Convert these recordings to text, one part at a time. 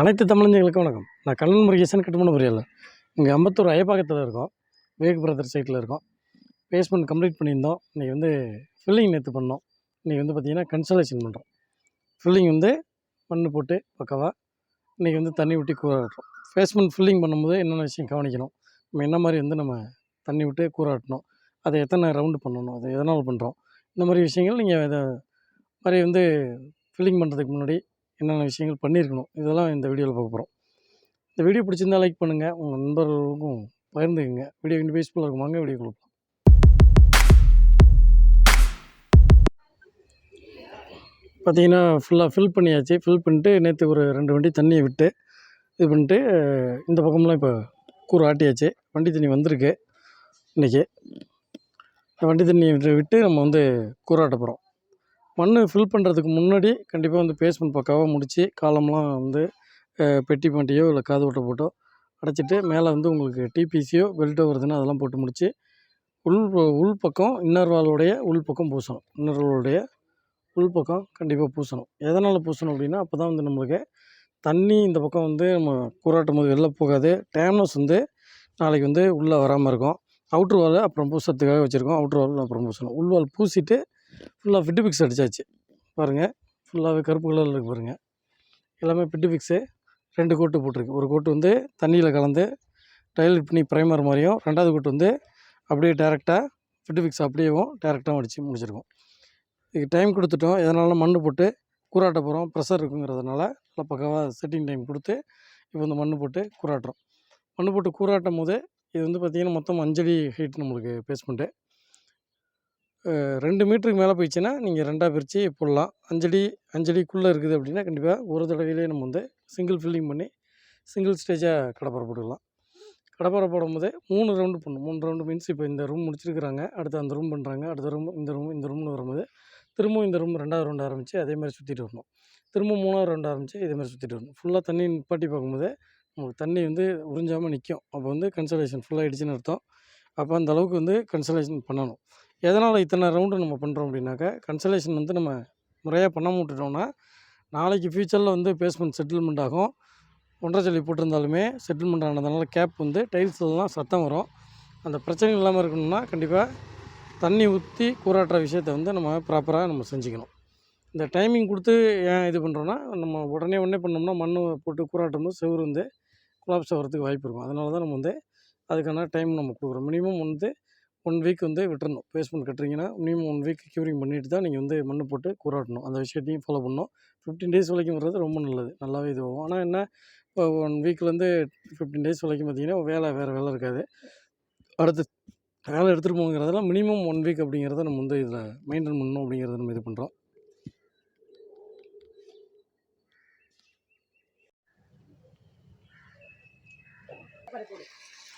அனைத்து தமிழஞ்சங்களுக்கும் வணக்கம். நான் கண்ணன் முருகேசன் கட்டுமான புரியலை இங்கே அம்பத்தூர் அயப்பாக்கத்தில் இருக்கோம். விவேக் பிரதர் சைட்டில் இருக்கோம். பேஸ்மெண்ட் கம்ப்ளீட் பண்ணியிருந்தோம். இன்றைக்கி வந்து ஃபில்லிங் நேற்று பண்ணோம். இன்றைக்கி வந்து பார்த்திங்கன்னா கன்சலேஷன் பண்ணுறோம் ஃபில்லிங் வந்து மண் போட்டு பக்கவாக இன்றைக்கி வந்து தண்ணி விட்டு கூறாட்டுறோம் பேஸ்மெண்ட் ஃபில்லிங் பண்ணும்போது என்னென்ன விஷயம் கவனிக்கணும்? நம்ம என்ன மாதிரி வந்து நம்ம தண்ணி விட்டு கூறாட்டணும் அதை எத்தனை ரவுண்டு பண்ணணும்? அதை எதனால் பண்ணுறோம் இந்த மாதிரி விஷயங்கள் நீங்கள் இதை மாதிரி வந்து ஃபில்லிங் பண்ணுறதுக்கு முன்னாடி என்னென்ன விஷயங்கள் பண்ணியிருக்கணும் இதெல்லாம் இந்த வீடியோவில் பார்க்க போகிறோம் இந்த வீடியோ பிடிச்சிருந்தா லைக் பண்ணுங்கள் உங்கள் நண்பர்களுக்கும் பகிர்ந்துக்குங்க. வீடியோ இன்னும் யூஸ்ஃபுல்லாக இருக்குமாங்க வீடியோ கொடுப்போம் பார்த்தீங்கன்னா ஃபுல்லாக ஃபில் பண்ணியாச்சு. ஃபில் பண்ணிட்டு நேற்று ஒரு ரெண்டு வண்டி தண்ணியை விட்டு இது பண்ணிட்டு இந்த பக்கம்லாம் இப்போ கூறு ஆட்டியாச்சு. வண்டி தண்ணி வந்திருக்கு இன்றைக்கி வண்டி தண்ணியை விட்டு விட்டு நம்ம வந்து கூறாட்ட போகிறோம் மண் ஃபில் பண்ணுறதுக்கு முன்னாடி கண்டிப்பாக வந்து பேஸ்மெண்ட் பக்காவாக முடித்து காலம்லாம் வந்து பெட்டி பாண்டியோ இல்லை காது ஓட்டை போட்டோ அடைச்சிட்டு மேலே வந்து உங்களுக்கு டிபிசியோ பெல்ட்டோ வருதுன்னா அதெல்லாம் போட்டு முடித்து உள் உள் பக்கம் இன்னர்வாலுடைய உள் பக்கம் பூசணும். இன்னர்வாலுடைய உள் பக்கம் கண்டிப்பாக பூசணும். எதனால் பூசணும் அப்படின்னா அப்போ தான் வந்து நம்மளுக்கு தண்ணி இந்த பக்கம் வந்து நம்ம கூறாட்டும் போது வெளில போகாது. டேம்னஸ் வந்து நாளைக்கு வந்து உள்ளே வராமல் இருக்கும். அவுட்ரு வால் அப்புறம் பூசத்துக்காக வச்சுருக்கோம். அவுட்ரு வால் அப்புறம் பூசணும். உள் வால் பூசிட்டு ஃபுல்லாக ஃபிட்டு பிக்ஸ் அடிச்சாச்சு. பாருங்கள் ஃபுல்லாகவே கருப்பு கலரில் இருக்குது பாருங்கள் எல்லாமே ஃபிட்டு பிக்ஸு ரெண்டு கோட்டு போட்டிருக்கு. ஒரு கோட்டு வந்து தண்ணியில் கலந்து டைலட் பண்ணி ப்ரைமர் மாதிரியும் ரெண்டாவது கோட்டு வந்து அப்படியே டேரெக்டாக ஃபிட்டு பிக்ஸ் அப்படியேவும் டேரெக்டாகவும் அடித்து முடிச்சிருக்கோம். இதுக்கு டைம் கொடுத்துட்டோம். எதனால மண் போட்டு கூறாட்ட போகிறோம் ப்ரெஷர் இருக்குங்கிறதுனால நல்லா பக்காவாக செட்டிங் டைம் கொடுத்து இப்போ வந்து மண் போட்டு கூறாட்டுறோம். மண் போட்டு கூறாட்டும் போது இது வந்து பார்த்திங்கன்னா மொத்தம் அஞ்சடி ஹைட் நம்மளுக்கு பேஸ்மெண்ட்டு ரெண்டு மீட்டருக்கு மேலே போயிடுச்சுன்னா நீங்கள் ரெண்டாக பிரித்து போடலாம். அஞ்சடி அஞ்சடிக்குள்ளே இருக்குது அப்படின்னா கண்டிப்பாக ஒரு தடவையிலே நம்ம வந்து சிங்கிள் ஃபில்லிங் பண்ணி சிங்கிள் ஸ்டேஜாக கடப்பாரை போட்டுக்கலாம். கடப்பாரை போடும்போது மூணு ரவுண்டு பண்ணணும் மூணு ரவுண்டு மீன்ஸ் இப்போ இந்த ரூம் முடிச்சிருக்கிறாங்க அடுத்து அந்த ரூம் பண்ணுறாங்க அடுத்த ரூம் இந்த ரூம் இந்த ரூம்னு வரும்போது திரும்பவும் இந்த ரூம் ரெண்டாவது ரவுண்டு ஆரம்பித்து அதே மாதிரி சுற்றிட்டு வரணும். திரும்ப மூணாவது ரவுண்டு ஆரம்பித்து இதே மாதிரி சுற்றிட்டு வரணும். ஃபுல்லாக தண்ணி நிப்பாட்டி பார்க்கும்போது உங்களுக்கு தண்ணி வந்து உறிஞ்சாமல் நிற்கும் அப்போ வந்து கன்சலேஷன் ஃபுல்லாகிடுச்சின்னு அர்த்தம். அப்போ அந்த அளவுக்கு வந்து கன்சலேஷன் பண்ணணும். எதனால் இத்தனை ரவுண்டு நம்ம பண்ணுறோம் அப்படின்னாக்கா கன்சலேஷன் வந்து நம்ம முறையாக பண்ண விட்டுட்டோம்னா நாளைக்கு ஃப்யூச்சரில் வந்து பேஸ்மெண்ட் செட்டில்மெண்ட் ஆகும். ஒன்றரை சொல்லி போட்டிருந்தாலுமே செட்டில்மெண்ட் ஆனதுனால கேப் வந்து டைல்ஸ்லாம் சத்தம் வரும். அந்த பிரச்சனை இல்லாமல் இருக்கணும்னா கண்டிப்பாக தண்ணி ஊற்றி கூறாட்டுற விஷயத்த வந்து நம்ம ப்ராப்பராக நம்ம செஞ்சுக்கணும். இந்த டைமிங் கொடுத்து ஏன் இது பண்ணுறோன்னா நம்ம உடனே உடனே பண்ணோம்னா மண் போட்டு கூறாட்டும் போது செவ்வறு வந்து குலாப்ஸ் ஆகிறதுக்கு வாய்ப்பு இருக்கும். அதனால தான் நம்ம வந்து அதுக்கான டைம் நம்ம கொடுக்குறோம். மினிமம் வந்து ஒன் வீக் வந்து விட்டுறணும். பேஸ்மெண்ட் கட்டுறீங்கன்னா மினிமம் ஒன் வீக் க்யூரிங் பண்ணிட்டு தான் நீங்கள் வந்து மண் போட்டு கூறாட்டணும் அந்த விஷயத்தையும் ஃபாலோ பண்ணணும். ஃபிஃப்டீன் டேஸ் வரைக்கும் வர்றது ரொம்ப நல்லது. நல்லாவே இது ஆகும் ஆனால் என்ன இப்போ ஒன் வீக்லேருந்து ஃபிஃப்டீன் டேஸ் வரைக்கும் பார்த்தீங்கன்னா வேலை வேறு வேலை இருக்காது. அடுத்து வேலை எடுத்துகிட்டு போங்கிறதெல்லாம் மினிமம் ஒன் வீக் அப்படிங்கிறத நம்ம வந்து இதில் மெயின்டைன் பண்ணணும் அப்படிங்கிறத நம்ம இது பண்ணுறோம்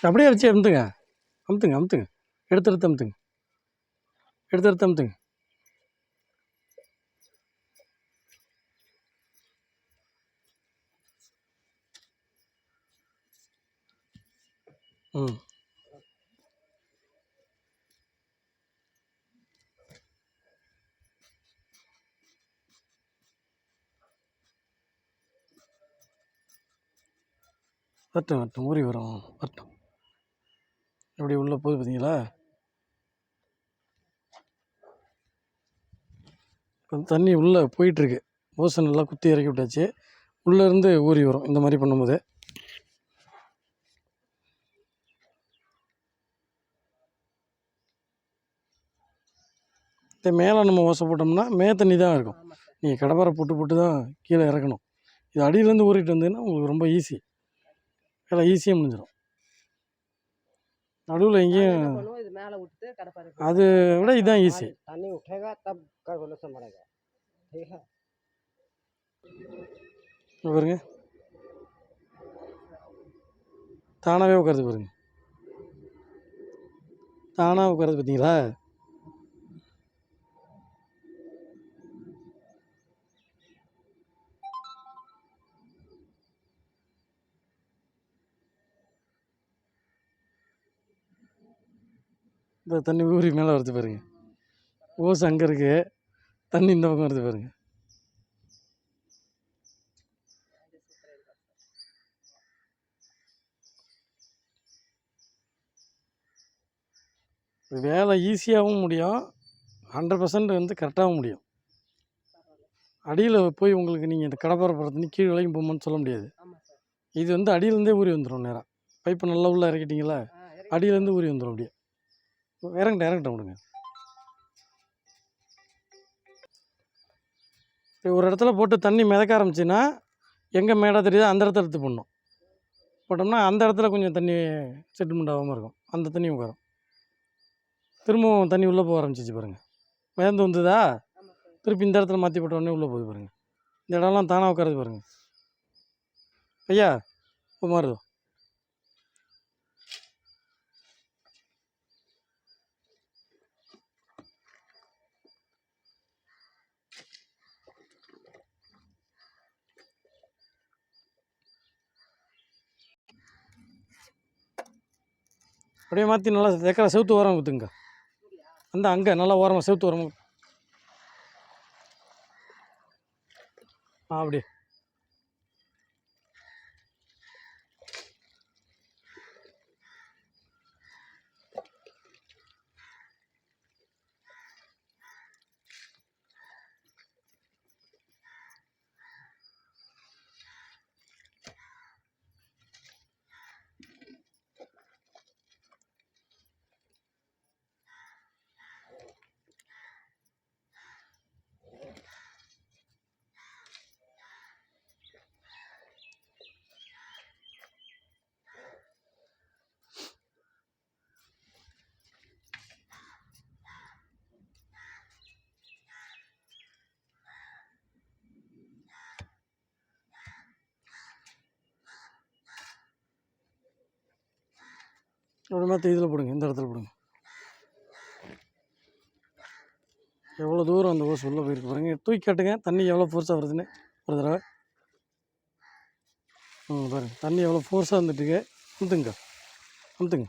அப்படியே வச்சு அமுத்துங்க. அமுத்துங்க அமுத்துங்க. எடுத்து எடுத்து எடுத்து அமுத்துங்க. ம். வரட்டும் வரட்டும். ஊறி வரும். வரட்டும். எப்படி உள்ளே போகுது பார்த்தீங்களா? தண்ணி உள்ளே போயிட்டுருக்கு. ஓசன் நல்லா குத்தி இறக்கி விட்டாச்சு. உள்ளேருந்து ஊறி வரும். இந்த மாதிரி பண்ணும்போது. இந்த மேலே நம்ம ஓசை போட்டோம்னா மே தண்ணி தான் இருக்கும். நீங்கள் கடப்பாரை போட்டு போட்டு தான் கீழே இறக்கணும். இது அடியிலேருந்து ஊறிட்டு வந்ததுன்னா உங்களுக்கு ரொம்ப ஈஸி வேலை ஈஸியாக முடிஞ்சிடும். நடுவில் எங்கேயும் அதை விட இதுதான் ஈஸி பாருங்க. தானாகவே உட்காருது பாருங்க. தானாக உட்காருது பார்த்தீங்களா இந்த தண்ணி ஊருக்கு மேலே வருது பாருங்க. ஓஸ் அங்கே இருக்குது தண்ணி இந்த பக்கம் வருது பாருங்க. வேலை ஈஸியாகவும் முடியும். ஹண்ட்ரட் பர்சன்ட் வந்து கரெக்டாகவும் முடியும். அடியில் போய் உங்களுக்கு நீங்கள் இந்த கடப்பாரை படத்துனி கீழே வரைக்கும் போகும்போன்னு சொல்ல முடியாது. இது வந்து அடியிலேருந்தே ஊறி வந்துடும் நேராக பைப்பு நல்லா உள்ளே இறக்கிட்டீங்களா? அடியிலேருந்து ஊறி வந்துடும் அப்படியே. இறங்கட்டும் இறங்கட்டும் விடுங்க. இப்போ ஒரு இடத்துல போட்டு தண்ணி மிதக்க ஆரம்பிச்சின்னா எங்கே மேடாக தெரியுதோ அந்த இடத்துல எடுத்து போடணும். போட்டோம்னா அந்த இடத்துல கொஞ்சம் தண்ணி செட்டில்மெண்ட் ஆகாமல் இருக்கும். அந்த தண்ணி உட்காரும். திரும்பவும் தண்ணி உள்ளே போக ஆரம்பிச்சிச்சு பாருங்கள் மிதந்து வந்ததா? திருப்பி இந்த இடத்துல மாற்றி போட்ட உடனே உள்ளே போகுது பாருங்கள் இந்த இடம்லாம் தானாக உட்காருது பாருங்கள் ஐயா இப்போ மாறுதோ? அப்படியே மாற்றி நல்லா தேக்கிற செவத்து ஓரம் ஊற்றுங்க அந்த அங்கே நல்லா ஓரமாக செவத்து ஓரமாக ஆ அப்படியே. அப்படின்னா மாற்றி இதில் போடுங்க இந்த இடத்துல போடுங்க. எவ்வளோ தூரம் அந்த ஓஸ் உள்ளே போயிருக்கு பாருங்க. தூக்கி கட்டுங்க தண்ணி எவ்வளோ ஃபோர்ஸாக வருதுன்னு ஒரு தடவை. ம் பாருங்கள் தண்ணி எவ்வளோ ஃபோர்ஸாக வந்துட்டுருக்கு அமுத்துங்க அமுத்துங்க.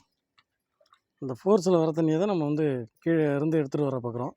அந்த ஃபோர்ஸில் வர தண்ணியை தான் நம்ம வந்து கீழே இருந்து எடுத்துகிட்டு வர பார்க்குறோம்.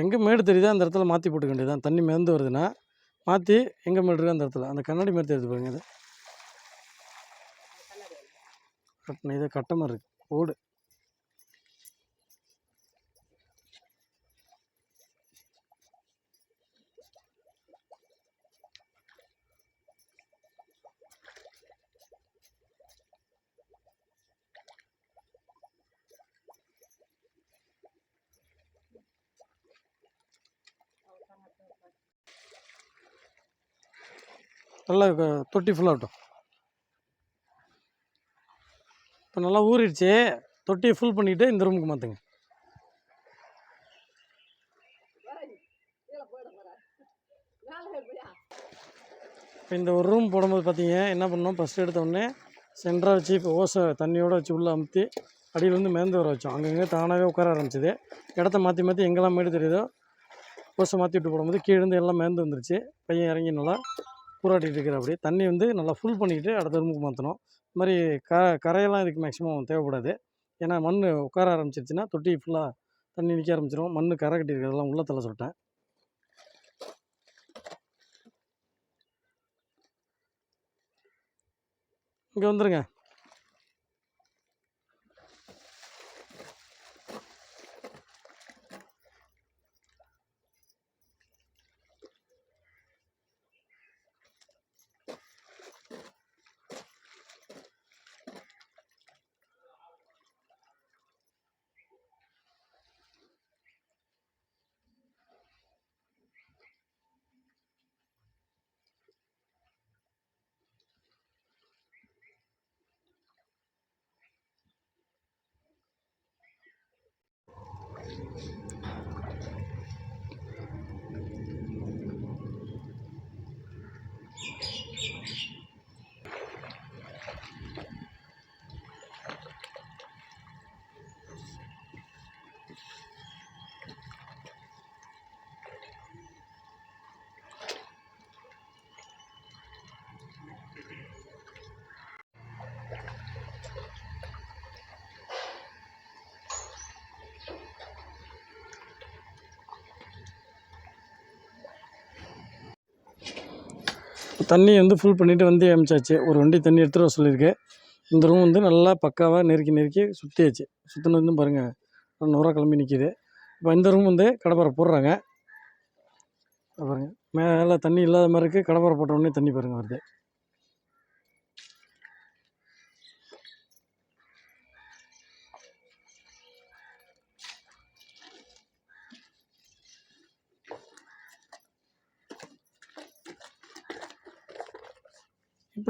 எங்கே மேடு தெரியுதோ? அந்த இடத்துல மாற்றி போட்டுக்க வேண்டியதான் தண்ணி மிதந்து வருதுன்னா மாற்றி எங்கே மேடு இருக்கோ அந்த இடத்துல. அந்த கண்ணாடி மாதிரி தெரியுது பாருங்க அது கட்டணம் இது கட்டமாக இருக்குது ஓடு. நல்லா தொட்டி தொட்டி ஃபுல்லாகட்டும் இப்போ நல்லா ஊறிடுச்சு. தொட்டியை ஃபுல் பண்ணிவிட்டு இந்த ரூமுக்கு மாற்றுங்க இப்போ இந்த ஒரு ரூம் போடும்போது பார்த்தீங்க என்ன பண்ணோம்? ஃபஸ்ட்டு எடுத்தோடனே சென்டராக வச்சு இப்போ ஓசை தண்ணியோடு வச்சு உள்ளே அமுத்தி அடியில் மேந்து வர வச்சோம். அங்கங்கே தானாகவே உட்கார ஆரம்பிச்சிது. இடத்த மாற்றி மாற்றி எங்கெல்லாம் மேடு தெரியுதோ ஓசை மாற்றி விட்டு போடும்போது கீழேருந்து எல்லாம் மேந்து வந்துருச்சு. பையன் இறங்கி நல்லா பூராட்டிகிட்டு இருக்கிற அப்படி தண்ணி வந்து நல்லா ஃபுல் பண்ணிக்கிட்டு அடுத்த ரூமுக்கு மாற்றணும் இது மாதிரி க கரையெல்லாம் இதுக்கு மேக்ஸிமம் தேவைப்படாது. ஏன்னா மண் உட்கார ஆரம்பிச்சிருச்சுன்னா தொட்டி ஃபுல்லாக தண்ணி நிற்க ஆரம்பிச்சிடும் மண் கரை கட்டி இருக்கிறதெல்லாம் உள்ள தலை சொல்லிட்டேன். இங்கே வந்துடுங்க தண்ணி வந்து ஃபுல் பண்ணிவிட்டு வண்டி அமிச்சாச்சு. ஒரு வண்டி தண்ணி எடுத்துகிட்டு வர சொல்லியிருக்கேன் இந்த ரூம் வந்து நல்லா பக்காவாக நெருக்கி நெருக்கி சுற்றியாச்சு சுற்றினது வந்து பாருங்கள் நூறாக கிளம்பி நிற்கிது இப்போ இந்த ரூம் வந்து கடப்பாரை போடுறாங்க. பாருங்கள் மேலே தண்ணி இல்லாத மாதிரி இருக்குது கடப்பாரை போட்ட உடனே தண்ணி பாருங்கள் வருது.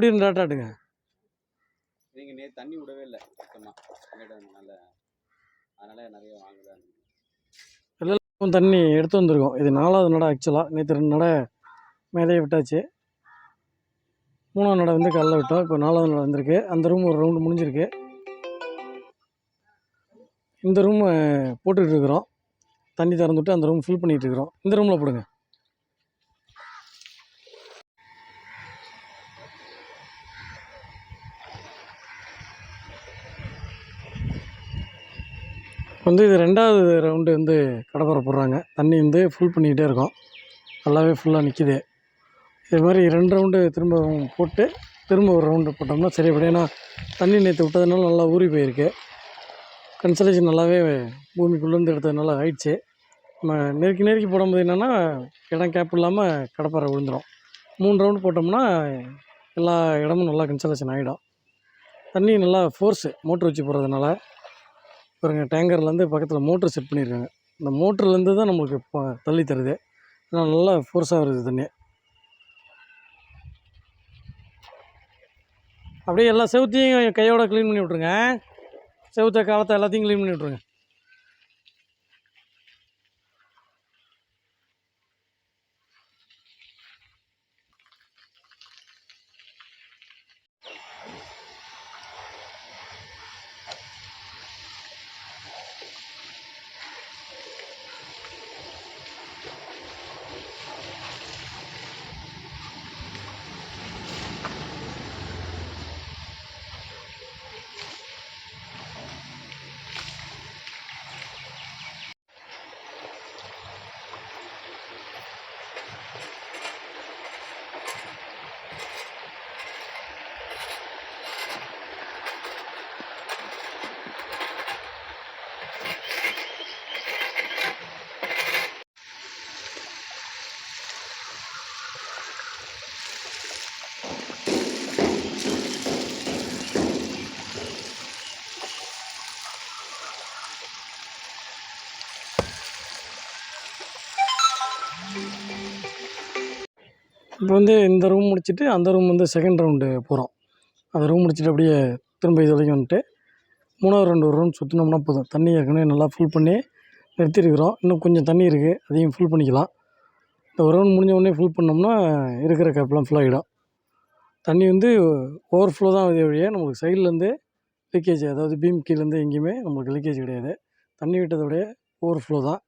இப்படி இருந்தாட்டாட்டுங்க நீங்கள் நேற்று தண்ணி விடவே இல்லை சுத்தமாக அதனால் நிறைய வாங்குதான் தண்ணி எடுத்து வந்திருக்கோம். இது நாலாவது நடை ஆக்சுவலாக நேற்று ரெண்டு நடை மேலேயே விட்டாச்சு. மூணாவது நடை வந்து காலைல விட்டோம். இப்போ நாலாவது நடை வந்திருக்கு. அந்த ரூம் ஒரு ரவுண்டு முடிஞ்சிருக்கு. இந்த ரூம் போட்டுக்கிட்டு இருக்கிறோம். தண்ணி திறந்து விட்டு அந்த ரூம் ஃபில் பண்ணிகிட்டு இருக்கிறோம். இந்த ரூமில் போடுங்க. வந்து இது ரெண்டாவது ரவுண்டு வந்து கடப்பாரை போடுறாங்க. தண்ணி வந்து ஃபுல் பண்ணிக்கிட்டே இருக்கோம். நல்லாவே ஃபுல்லாக நிற்கிது இது மாதிரி ரெண்டு ரவுண்டு திரும்ப போட்டு திரும்ப ஒரு ரவுண்டு போட்டோம்னா சரி ஏன்னா தண்ணி நேற்று விட்டதுனால நல்லா ஊறி போயிருக்கு. கன்சலேஷன் நல்லாவே பூமிக்குள்ளேருந்து எடுத்ததுனால ஆயிடுச்சு. நம்ம நெருக்கி நெருக்கி போடும்போது என்னென்னா இடம் கேப் இல்லாமல் கடப்பாரை விழுந்துடும் மூணு ரவுண்டு போட்டோம்னா எல்லா இடமும் நல்லா கன்சலேஷன் ஆகிடும் தண்ணி நல்லா ஃபோர்ஸு மோட்ரு வச்சு போடுறதுனால பாருங்க டேங்கர்லேருந்து பக்கத்தில் மோட்ரு செட் பண்ணியிருக்காங்க. இந்த மோட்ருலேருந்து தான் நம்மளுக்கு இப்போ தள்ளி தருது. ஆனால் நல்லா ஃபோர்ஸாக வருது தண்ணி. அப்படியே எல்லா செவுத்தையும் கையோட க்ளீன் பண்ணி விட்ருங்க செவுத்த காலத்தை எல்லாத்தையும் க்ளீன் பண்ணி விட்ருங்க இப்போ வந்து இந்த ரூம் முடிச்சுட்டு அந்த ரூம் வந்து செகண்ட் ரவுண்டு போகிறோம் அந்த ரூம் முடிச்சுட்டு அப்படியே திரும்ப இது வரைக்கும் வந்துட்டு மூணாவது ரெண்டு ஒரு ரவுண்ட் சுற்றினோம்னா போதும். தண்ணி ஏற்கனவே நல்லா ஃபுல் பண்ணி நிறுத்திருக்கிறோம். இன்னும் கொஞ்சம் தண்ணி இருக்குது அதையும் ஃபுல் பண்ணிக்கலாம். இந்த ஒரு ரவுண்ட் முடிஞ்ச உடனே ஃபுல் பண்ணோம்னா இருக்கிற கேப்லாம் ஃபுல் ஆகிடும். தண்ணி வந்து ஓவர் ஃப்ளோ தான் இதே வழியே நம்மளுக்கு சைட்லேருந்து லீக்கேஜ் அதாவது பீம் கீழேருந்து எங்கேயுமே நம்மளுக்கு லீக்கேஜ் கிடையாது. தண்ணி விட்டதோடைய ஓவர் ஃப்ளோ தான்.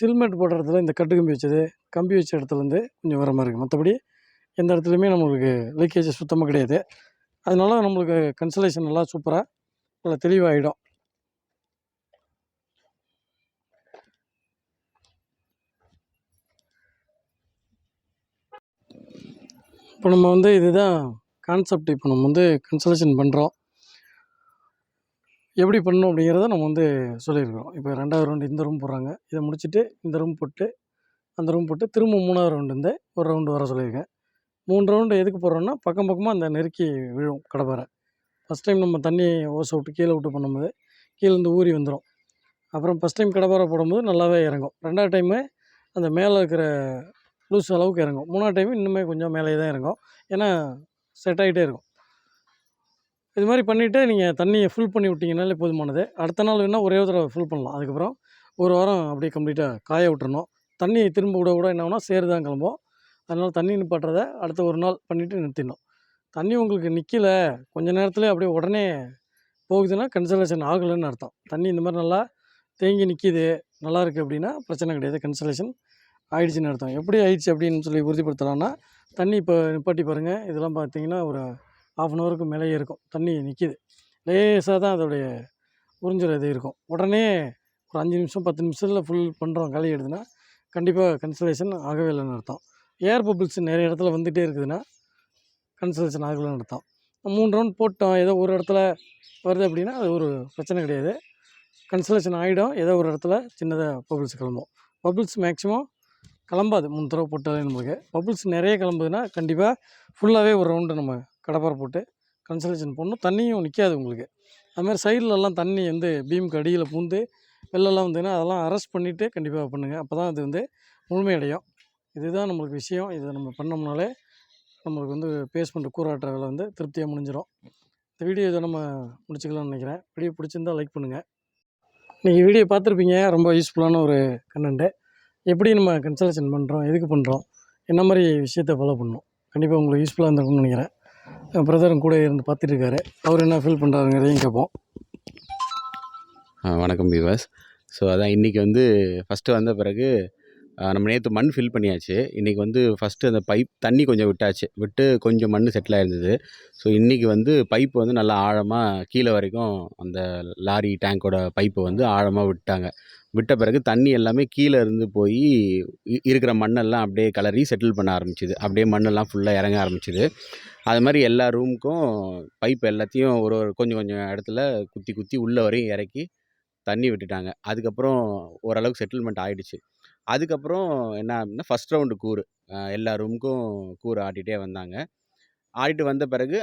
சில்மெட் போடுற இடத்துல இந்த கட்டு கம்பி வச்சது கம்பி வச்ச இடத்துலேருந்து கொஞ்சம் வர மாதிரி இருக்குது மற்றபடி எந்த இடத்துலையுமே நம்மளுக்கு லீக்கேஜ் சுத்தமாக கிடையாது. அதனால நம்மளுக்கு கன்சலேஷன் நல்லா சூப்பராக நல்லா தெளிவாகிடும் இப்போ நம்ம வந்து இதுதான் கான்செப்ட் இப்போ நம்ம வந்து கன்சலேஷன் பண்ணுறோம் எப்படி பண்ணணும் அப்படிங்கிறத நம்ம வந்து சொல்லியிருக்கிறோம். இப்போ ரெண்டாவது ரவுண்டு இந்த ரூம் போடுறாங்க. இதை முடிச்சுட்டு இந்த ரூம் போட்டு அந்த ரூம் போட்டு திரும்ப மூணாவது ரவுண்டு வந்து ஒரு ரவுண்டு வர சொல்லியிருக்கேன். மூணு ரவுண்டு எதுக்கு போடுறோன்னா பக்கம் பக்கமாக அந்த நெருக்கி விழும் கடப்பாரை ஃபஸ்ட் டைம் நம்ம தண்ணி ஓசை விட்டு கீழே விட்டு பண்ணும்போது கீழேருந்து ஊறி வந்துடும் அப்புறம் ஃபஸ்ட் டைம் கடப்பாரை போடும்போது நல்லாவே இறங்கும். ரெண்டாவது டைமு அந்த மேலே இருக்கிற லூஸ் அளவுக்கு இறங்கும். மூணாவது டைம் இன்னுமே கொஞ்சம் மேலேயே தான் இறங்கும். ஏன்னா செட் ஆகிட்டே இருக்கும். இது மாதிரி பண்ணிவிட்டு நீங்கள் தண்ணியை ஃபுல் பண்ணி விட்டிங்கனாலே போதுமானது. அடுத்த நாள் வேணால் ஒரே ஒரு தடவை ஃபுல் பண்ணலாம். அதுக்கப்புறம் ஒரு வாரம் அப்படியே கம்ப்ளீட்டாக காய விட்டுறணும். தண்ணி திரும்ப விட விட என்ன ஆகும்னா சேறு தான் கிளம்பும். அதனால் தண்ணி நிப்பாட்டுறதை அடுத்த ஒரு நாள் பண்ணிவிட்டு நிறுத்திடணும். தண்ணி உங்களுக்கு நிற்கல கொஞ்ச நேரத்தில் அப்படியே உடனே போகுதுன்னா கன்சலேஷன் ஆகலைன்னு அர்த்தம். தண்ணி இந்த மாதிரி நல்லா தேங்கி நிற்கிது நல்லா இருக்குது அப்படின்னா பிரச்சனை கிடையாது கன்சலேஷன் ஆயிடுச்சுன்னு அர்த்தம். எப்படி ஆயிடுச்சு அப்படின்னு சொல்லி உறுதிப்படுத்தலாம்னா தண்ணி இப்போ நிப்பாட்டி பாருங்கள் இதெல்லாம் பார்த்தீங்கன்னா ஒரு ஆஃப் அன் ஹவருக்கு மேலேயே இருக்கும். தண்ணி நிற்கிது லேசாக தான் அதோடைய உறிஞ்சுற இது இருக்கும். உடனே ஒரு அஞ்சு நிமிஷம் பத்து நிமிஷத்தில் ஃபுல் பண்ணுறோம் களி ஆகிடுதுன்னா கண்டிப்பாக கன்சலேஷன் ஆகவே இல்லைன்னு அர்த்தம். ஏர் பபிள்ஸ் நிறைய இடத்துல வந்துகிட்டே இருக்குதுன்னா கன்சலேஷன் ஆகலைன்னு அர்த்தம். மூணு ரவுண்ட் போட்டோம் ஏதோ ஒரு இடத்துல வருது அப்படின்னா அது ஒரு பிரச்சனை கிடையாது. கன்சலேஷன் ஆகிடும் ஏதோ ஒரு இடத்துல சின்னதாக பபிள்ஸ் கிளம்பும். பபிள்ஸ் மேக்ஸிமம் கிளம்பாது. மூணு தடவை போட்டாலே நம்மளுக்கு. பபிள்ஸ் நிறைய கிளம்புதுன்னா கண்டிப்பாக ஃபுல்லாகவே ஒரு ரவுண்டு நம்ம கடப்பாரை போட்டு கன்சலேஷன் பண்ணணும் தண்ணியும் நிற்காது உங்களுக்கு. அதுமாதிரி சைட்லலாம் தண்ணி வந்து பீமுக்கு அடியில் பூந்து வெள்ளம்லாம் வந்ததுன்னா அதெல்லாம் அரெஸ்ட் பண்ணிவிட்டு கண்டிப்பாக பண்ணுங்கள் அப்போ தான் அது வந்து முழுமையடையும். இதுதான் நம்மளுக்கு விஷயம். இதை நம்ம பண்ணோம்னாலே நம்மளுக்கு வந்து பேஸ்மெண்ட் கூறாட்டுற வேலை வந்து திருப்தியாக முடிஞ்சிடும் இந்த வீடியோ இதை நம்ம முடிச்சுக்கலாம்னு நினைக்கிறேன். வீடியோ பிடிச்சிருந்தா லைக் பண்ணுங்கள் இன்றைக்கி வீடியோ பார்த்துருப்பீங்க. ரொம்ப யூஸ்ஃபுல்லான ஒரு கண்டென்ட்டு எப்படி நம்ம கன்சல்டேஷன் பண்ணுறோம் எதுக்கு பண்ணுறோம் என்ன மாதிரி விஷயத்தை ஃபாலோ பண்ணணும்? கண்டிப்பாக உங்களுக்கு யூஸ்ஃபுல்லாக இருந்திருக்கும்னு நினைக்கிறேன். பிரதரும் கூட இருந்து பார்த்துட்டு இருக்காரு. அவர் என்ன ஃபீல் பண்ணுறாருங்கிறதையும் கேட்போம். வணக்கம் பீவர்ஸ் ஸோ அதான் இன்றைக்கி வந்து ஃபஸ்ட்டு வந்த பிறகு நம்ம நேற்று மண் ஃபில் பண்ணியாச்சு. இன்றைக்கி வந்து ஃபஸ்ட்டு அந்த பைப் தண்ணி கொஞ்சம் விட்டாச்சு. விட்டு கொஞ்சம் மண் செட்டில் ஆயிருந்தது. ஸோ இன்றைக்கி வந்து பைப் வந்து நல்லா ஆழமாக கீழே வரைக்கும் அந்த லாரி டேங்கோட பைப்பை வந்து ஆழமாக விட்டாங்க. விட்ட பிறகு தண்ணி எல்லாமே கீழே இருந்து போய் இருக்கிற மண்ணெல்லாம் அப்படியே கலரி செட்டில் பண்ண ஆரம்பிச்சிது. அப்படியே மண்ணெல்லாம் ஃபுல்லாக இறங்க ஆரம்பிச்சிது. அது மாதிரி எல்லா ரூமுக்கும் பைப் எல்லாத்தையும் ஒரு ஒரு கொஞ்சம் கொஞ்சம் இடத்துல குத்தி குத்தி உள்ளே வரையும் இறக்கி தண்ணி விட்டுட்டாங்க. அதுக்கப்புறம் ஓரளவுக்கு செட்டில்மெண்ட் ஆகிடுச்சு அதுக்கப்புறம் என்ன அப்படின்னா ஃபஸ்ட் ரவுண்டு கூறு. எல்லா ரூமுக்கும் கூறு ஆட்டிகிட்டே வந்தாங்க. ஆடிட்டு வந்த பிறகு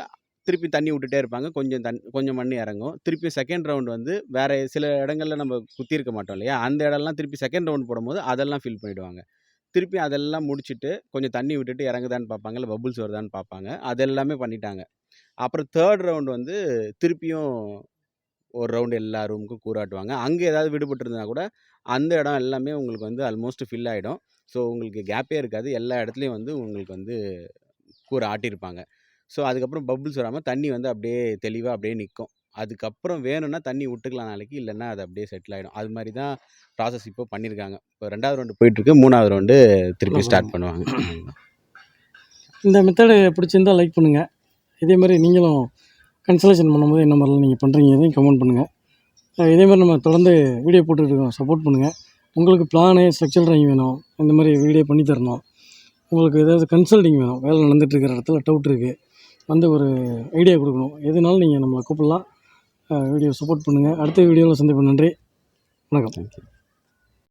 திருப்பி தண்ணி விட்டுட்டே இருப்பாங்க. கொஞ்சம் தண் கொஞ்சம் மண் இறங்கும். திருப்பி செகண்ட் ரவுண்ட் வந்து வேறு சில இடங்களில் நம்ம குத்திருக்க மாட்டோம் இல்லையா? அந்த இடம்லாம் திருப்பி செகண்ட் ரவுண்ட் போடும்போது அதெல்லாம் ஃபில் பண்ணிவிடுவாங்க திருப்பி அதெல்லாம் முடிச்சுட்டு கொஞ்சம் தண்ணி விட்டுட்டு இறங்குதான்னு பார்ப்பாங்க. இல்லை பபுள்ஸ் வருதான்னு பார்ப்பாங்க. அதெல்லாமே பண்ணிட்டாங்க. அப்புறம் தேர்ட் ரவுண்ட் வந்து திருப்பியும் ஒரு ரவுண்டு எல்லா ரூமுக்கும் கூறாட்டுவாங்க. அங்கே ஏதாவது விடுபட்டிருந்தா கூட அந்த இடம் எல்லாமே உங்களுக்கு வந்து ஆல்மோஸ்ட் ஃபில் ஆகிடும் ஸோ உங்களுக்கு கேப்பே இருக்காது. எல்லா இடத்துலையும் வந்து உங்களுக்கு வந்து கூரை ஆட்டியிருப்பாங்க ஸோ அதுக்கப்புறம் பபுள்ஸ் வராமல் தண்ணி வந்து அப்படியே தெளிவாக அப்படியே நிற்கும் அதுக்கப்புறம் வேணும்னா தண்ணி விட்டுக்கலாம் நாளைக்கு. இல்லைன்னா அது அப்படியே செட்டில் ஆகிடும் அது மாதிரி தான் ப்ராசஸ் இப்போ பண்ணியிருக்காங்க இப்போ ரெண்டாவது ரவுண்டு போயிட்டுருக்கு. மூணாவது ரவுண்டு திருப்பி ஸ்டார்ட் பண்ணுவாங்க. இந்த மெத்தடு பிடிச்சிருந்தா லைக் பண்ணுங்கள் இதே மாதிரி நீங்களும் கன்சல்டேஷன் பண்ணும்போது என்ன மாதிரிலாம் நீங்கள் பண்ணுறீங்க எதையும் கமெண்ட் பண்ணுங்கள் இதேமாதிரி இதே மாதிரி நம்ம தொடர்ந்து வீடியோ போட்டுருக்கோம் சப்போர்ட் பண்ணுங்கள் உங்களுக்கு பிளானு ஸ்ட்ரக்சர் ட்ராயிங் வேணும். இந்த மாதிரி வீடியோ பண்ணி தரணும். உங்களுக்கு ஏதாவது கன்சல்டிங் வேணும். வேலை நடந்துகிட்ருக்கிற இருக்கிற இடத்துல டவுட் இருக்குது வந்து ஒரு ஐடியா கொடுக்கணும். எதுனாலும் நீங்கள் நம்மளை கூப்பிடலாம். வீடியோ சப்போர்ட் பண்ணுங்கள் அடுத்த வீடியோவில் சந்திப்போம். நன்றி. வணக்கம். தேங்க்யூ